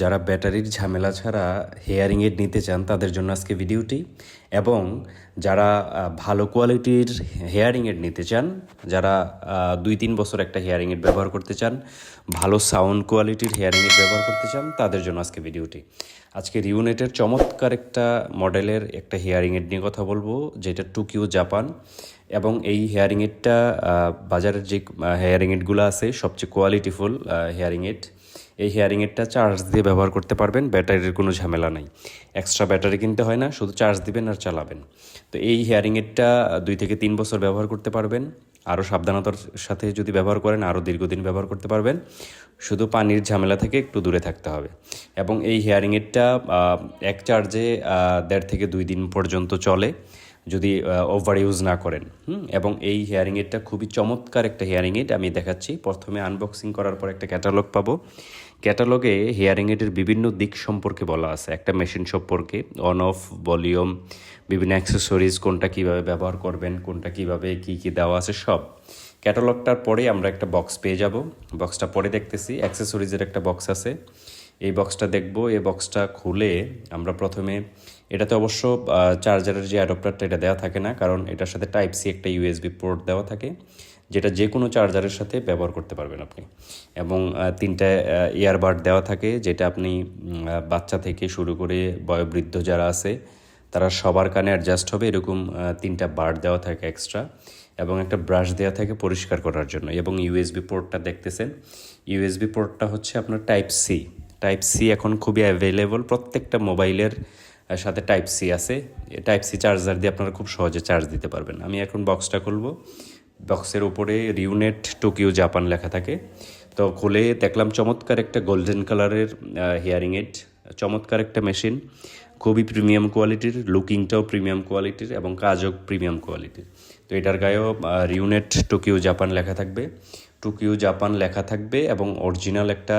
যারা ব্যাটারির ঝামেলা ছাড়া হেয়ারিং এড নিতে চান, তাদের জন্য আজকে ভিডিওটি। এবং যারা ভালো কোয়ালিটির হেয়ারিং এড নিতে চান, যারা দুই তিন বছর একটা হেয়ারিং এড ব্যবহার করতে চান, ভালো সাউন্ড কোয়ালিটির হেয়ারিং এড ব্যবহার করতে চান, তাদের জন্য আজকে ভিডিওটি। আজকে রিউনেটের চমৎকার একটা মডেলের একটা হেয়ারিং এড নিয়ে কথা বলব, যেটা টুকিও জাপান এবং এই হেয়ারিং এডটা বাজারের যে হেয়ারিং এডগুলো আছে, সবচেয়ে কোয়ালিটিফুল হেয়ারিং এড এই হেয়ারিং এডটা চার্জ দিয়ে ব্যবহার করতে পারবেন ব্যাটারির কোনো ঝামেলা নাই। এক্সট্রা ব্যাটারি কিনতে হয় না, শুধু চার্জ দিবেন আর চালাবেন। তো এই হেয়ারিং এডটা দুই থেকে তিন বছর ব্যবহার করতে পারবেন। আরও সাবধানতার সাথে যদি ব্যবহার করেন আরও দীর্ঘদিন ব্যবহার করতে পারবেন। শুধু পানির ঝামেলা থেকে একটু দূরে থাকতে হবে। এবং এই হেয়ারিং এডটা এক চার্জে দেড় থেকে দুই দিন পর্যন্ত চলে। যদি ওভার ইউজ না করেন। হুম? এবং এই হেয়ারিং এডটা খুবই চমৎকার একটা হেয়ারিং এড আমি দেখাচ্ছি। প্রথমে আনবক্সিং করার পর একটা ক্যাটালগ পাবো। ক্যাটালগে হেয়ারিং এডের বিভিন্ন দিক সম্পর্কে বলা আছে। একটা মেশিন সম্পর্কে অন অফ ভলিউম বিভিন্ন অ্যাক্সেসরিজ কোনটা কীভাবে ব্যবহার করবেন, কোনটা কীভাবে, কি কি দেওয়া আছে, সব। ক্যাটালগটার পরে আমরা একটা বক্স পেয়ে যাব। বক্সটা পরে দেখতেছি। অ্যাক্সেসরিজের একটা বক্স আছে। এই বক্সটা দেখব, এই বক্সটা খুলে আমরা প্রথমে, এটাতে অবশ্য চার্জারের যে অ্যাডপ্টারটা এটা দেওয়া থাকে না, কারণ এটার সাথে টাইপ সি একটা ইউএসবি পোর্ট দেওয়া থাকে, যেটা যে কোনো চার্জারের সাথে ব্যবহার করতে পারবেন আপনি। এবং তিনটা ইয়ারবাড দেওয়া থাকে, যেটা আপনি বাচ্চা থেকে শুরু করে বয়োবৃদ্ধ যারা আছে, তারা সবার কানে অ্যাডজাস্ট হবে, এরকম তিনটা বার দেওয়া থাকে এক্সট্রা এবং একটা ব্রাশ দেওয়া থাকে পরিষ্কার করার জন্য, এবং ইউএসবি পোর্টটা দেখতেছেন ইউএসবি পোর্টটা হচ্ছে আপনার টাইপ সি টাইপ সি এখন খুবই অ্যাভেলেবল প্রত্যেকটা মোবাইলের সাথে টাইপ সি আছে। টাইপ সি চার্জার দিয়ে আপনারা খুব সহজে চার্জ দিতে পারবেন। আমি এখন বক্সটা খুলবো। বক্সের উপরে রিউনেট টোকিও জাপান লেখা থাকে। তো খুলে দেখলাম চমৎকার একটা গোল্ডেন কালারের হিয়ারিং এড চমৎকার একটা মেশিন। খুবই প্রিমিয়াম কোয়ালিটির, লুকিংটাও প্রিমিয়াম কোয়ালিটির এবং কাজও প্রিমিয়াম কোয়ালিটির। তো এটার গায়েও রিউনেট টোকিও জাপান লেখা থাকবে। টোকিও জাপান লেখা থাকবে এবং অরিজিনাল একটা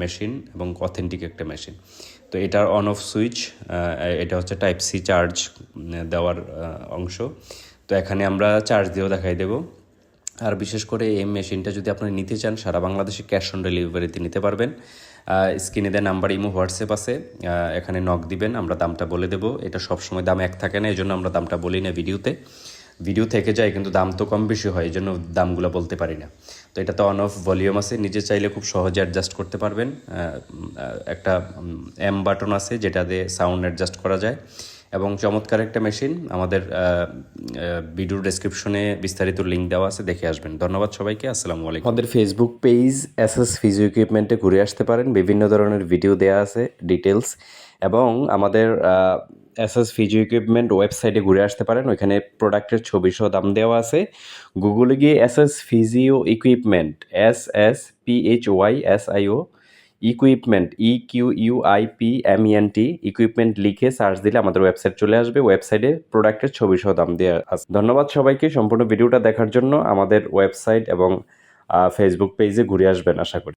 মেশিন এবং অথেন্টিক একটা মেশিন। তো এটার অন অফ সুইচ এটা হচ্ছে টাইপ সি চার্জ দেওয়ার অংশ। তো এখানে আমরা চার্জ দিয়েও দেখাই দেবো। আর বিশেষ করে এই মেশিনটা যদি আপনি নিতে চান, সারা বাংলাদেশে ক্যাশ অন ডেলিভারিতে নিতে পারবেন। স্ক্রিনে দেয় নাম্বার, ইমো, হোয়াটসঅ্যাপ আছে। এখানে নক দিবেন, আমরা দামটা বলে দেবো। এটা সবসময় দাম এক থাকে না এই জন্য আমরা দামটা বলি না ভিডিওতে। ভিডিও থেকে যায়, কিন্তু দাম তো কম বেশি হয় এই জন্য দামগুলো বলতে পারি না। তো এটা তো অন অফ ভলিউম আছে, নিজে চাইলে খুব সহজে অ্যাডজাস্ট করতে পারবেন। একটা এম বাটন আছে, যেটা দিয়ে সাউন্ড অ্যাডজাস্ট করা যায়। এবং চমৎকার একটা মেশিন আমাদের ভিডিও ডেসক্রিপশনে বিস্তারিত লিঙ্ক দেওয়া আছে, দেখে আসবেন। ধন্যবাদ সবাইকে, আসসালামু আলাইকুম। আমাদের Facebook page S S physio ইকুইপমেন্টে ঘুরে আসতে পারেন। বিভিন্ন ধরনের ভিডিও দেওয়া আছে ডিটেলস এবং আমাদের এস এস ফিজিও ইকুইপমেন্ট ওয়েবসাইটে ঘুরে আসতে পারেন। ওইখানে প্রোডাক্টের ছবি সহ দাম দেওয়া আছে। গুগলে গিয়ে S S physio equipment S S P H Y S I O equipment E Q U I P M N T equipment লিখে সার্চ দিলে আমাদের ওয়েবসাইট চলে আসবে। ওয়েবসাইটে প্রোডাক্টের ছবি সহ দাম দেওয়া আছে। ধন্যবাদ সবাইকে সম্পূর্ণ ভিডিওটা দেখার জন্য। আমাদের ওয়েবসাইট এবং ফেসবুক পেজে ঘুরে আসবেন, আশা করি।